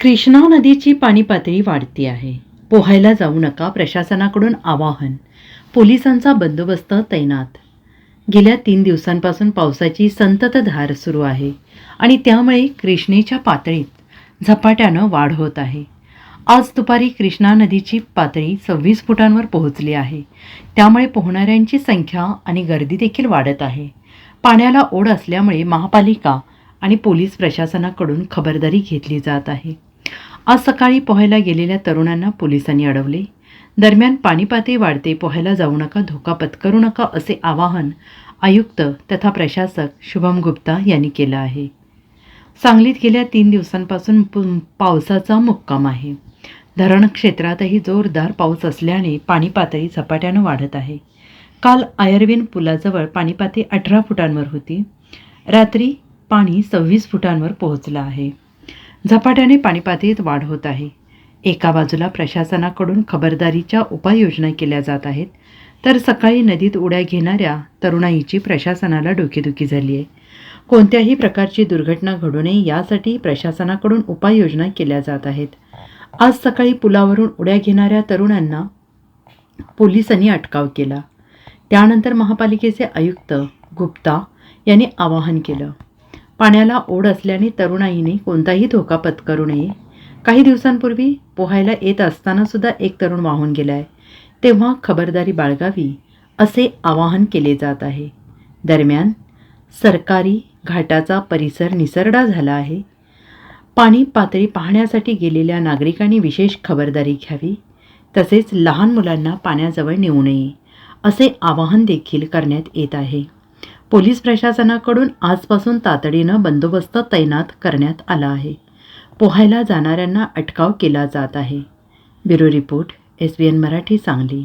कृष्णा नदीची पाणी पातळी वाढती आहे. पोहायला जाऊ नका प्रशासनाकडून आवाहन. पोलिसांचा बंदोबस्त तैनात. गेल्या तीन दिवसांपासून पावसाची संततधार सुरू आहे आणि त्यामुळे कृष्णेच्या पातळीत झपाट्यानं वाढ होत आहे. आज दुपारी कृष्णा नदीची पातळी सव्वीस फुटांवर पोहोचली आहे. त्यामुळे पोहणाऱ्यांची संख्या आणि गर्दी देखील वाढत आहे. पाण्याला ओढ असल्यामुळे महापालिका आणि पोलीस प्रशासनाकडून खबरदारी घेतली जात आहे. आज सकाळी पोहायला गेलेल्या तरुणांना पोलिसांनी अडवले. दरम्यान पाणी वाढते पोहायला जाऊ नका धोका पत्करू नका असे आवाहन आयुक्त तथा प्रशासक शुभम गुप्ता यांनी केलं आहे. सांगलीत गेल्या तीन दिवसांपासून पु- पावसाचा मुक्काम आहे. धरण क्षेत्रातही जोरदार पाऊस असल्याने पाणी पातळी झपाट्यानं वाढत आहे. काल आयर्विन पुलाजवळ पाणी पातळी अठरा फुटांवर होती. रात्री पाणी सव्वीस फुटांवर पोहोचलं आहे. झपाट्याने पाणीपातळीत वाढ होत आहे. एका बाजूला प्रशासनाकडून खबरदारीच्या उपाययोजना केल्या जात आहेत. तर सकाळी नदीत उड्या घेणाऱ्या तरुणाईची प्रशासनाला डोकेदुखी झाली आहे. कोणत्याही प्रकारची दुर्घटना घडू नये यासाठी प्रशासनाकडून उपाययोजना केल्या जात आहेत. आज सकाळी पुलावरून उड्या घेणाऱ्या तरुणांना पोलिसांनी अटकाव केला. त्यानंतर महापालिकेचे आयुक्त गुप्ता यांनी आवाहन केलं. पाण्याला ओढ असल्याने तरुणाईने कोणताही धोका पत्करू नये. काही दिवसांपूर्वी पोहायला येत असताना सुद्धा एक तरुण वाहून गेला आहे तेव्हा खबरदारी बाळगावी असे आवाहन केले जात आहे. दरम्यान सरकारी घाटाचा परिसर निसरडा झाला आहे. पाणी पातळी पाहण्यासाठी गेलेल्या नागरिकांनी विशेष खबरदारी घ्यावी तसेच लहान मुलांना पाण्याजवळ नेऊ नये असे आवाहन देखील करण्यात येत आहे. पोलीस प्रशासनाकडून आजपासून तातडीनं बंदोबस्त तैनात करण्यात आला आहे. पोहायला जाणाऱ्यांना अटकाव केला जात आहे. Bureau report S B N Marathi Sangli.